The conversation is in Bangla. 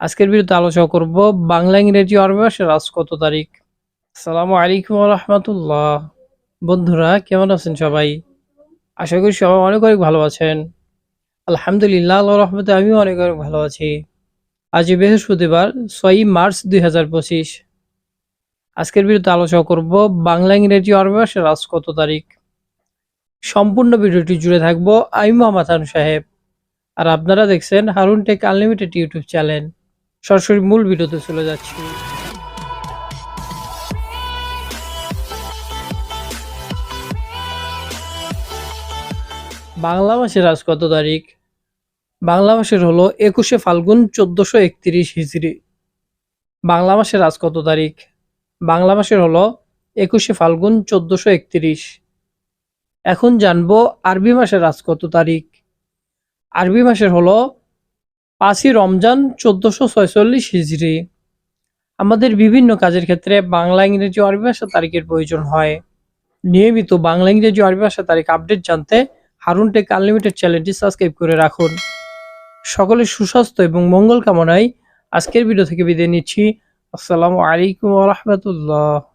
আজকের ভিডিওতে আলোচনা করব বাংলা, ইংরেজি, আরবি ভাষার আজ কত তারিখ? আসসালামু আলাইকুম রহমতুল্লাহ। বন্ধুরা, কেমন আছেন সবাই? আশা করি সবাই অনেক অনেক ভালো আছেন। আলহামদুলিল্লাহ আল্লাহ রহমতে আমিও অনেক অনেক ভালো আছি। আজ বৃহস্পতিবার, ছয়ই মার্চ দুই হাজার পঁচিশ। আজকের ভিডিওতে আলোচনা করব বাংলা, ইংরেজি, আরবি ভাষার আজ কত তারিখ? সম্পূর্ণ ভিডিওটি জুড়ে থাকব আমি মোহাম্মদ সাহেব। আর আপনারা দেখছেন Harun tech unlimited YouTube channel. সরাসরি মূল ভিডিওতে চলে যাচ্ছি। বাংলা মাসের আজ কত তারিখ? বাংলা মাসের হলো একুশে ফাল্গুন চোদ্দশো একত্রিশ হিজড়ি। বাংলা মাসের আজ কত তারিখ? বাংলা মাসের হলো একুশে ফাল্গুন চোদ্দশো একত্রিশ। এখন জানব আরবি মাসের আজ কত তারিখ? আরবি মাসের হলো পাঁচই রমজান চোদ্দশো ছয়চল্লিশ হিজড়ি। আমাদের বিভিন্ন কাজের ক্ষেত্রে বাংলা ইংরেজি আরবি ভাষা তারিখের প্রয়োজন হয়। নিয়মিত বাংলা ইংরেজি আরবি ভাষা তারিখ আপডেট জানতে হারুন টেক আনলিমিটেড চ্যানেলটি সাবস্ক্রাইব করে রাখুন। সকলের সুস্বাস্থ্য এবং মঙ্গল কামনায় আজকের ভিডিও থেকে বিদায় নিচ্ছি। আসসালামু আলাইকুম রহমতুল্লাহ।